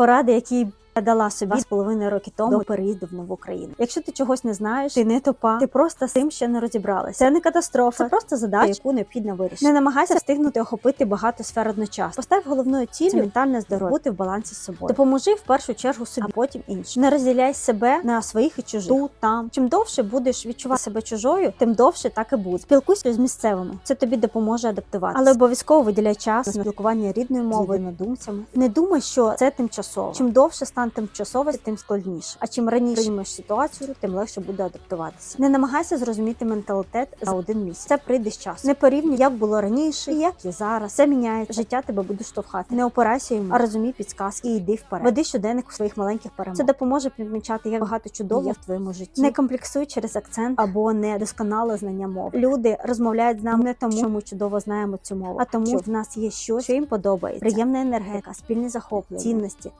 पोरादे देखी дала собі два з половиною роки тому до переїзду в нову країну. Якщо ти чогось не знаєш, ти не тупа, ти просто з цим ще не розібралася. Це не катастрофа, це просто задача, яку необхідно вирішити. Не намагайся встигнути охопити багато сфер одночасно. Постав головною ціллю ментальне здоров'я, бути в балансі з собою. Допоможи в першу чергу собі, а потім іншим. Не розділяй себе на своїх і чужих. Тут, там. Чим довше будеш відчувати себе чужою, тим довше так і буде. Спілкуйся з місцевими. Це тобі допоможе адаптуватися. Але обов'язково виділяй час на спілкування рідною мовою, однодумцями. Не думай, що це тимчасово. Чим довше стане тимчасово, тим складніше. А чим раніше приймеш ситуацію, тим легше буде адаптуватися. Не намагайся зрозуміти менталітет за один місяць. Це прийде з часом. Не порівнюй, як було раніше, і як є зараз. Це міняється. Життя тебе буде штовхати. Не опирайся йому, а розумій підсказки і йди вперед. Веди щоденник у своїх маленьких перемог. Це допоможе підмічати, як багато чудового є в твоєму житті. Не комплексуй через акцент або недосконале знання мови. Люди розмовляють з нами не тому, що ми чудово знаємо цю мову, а тому, що в нас є щось, що їм подобається. Приємна енергетика, спільні захоплення, цінності.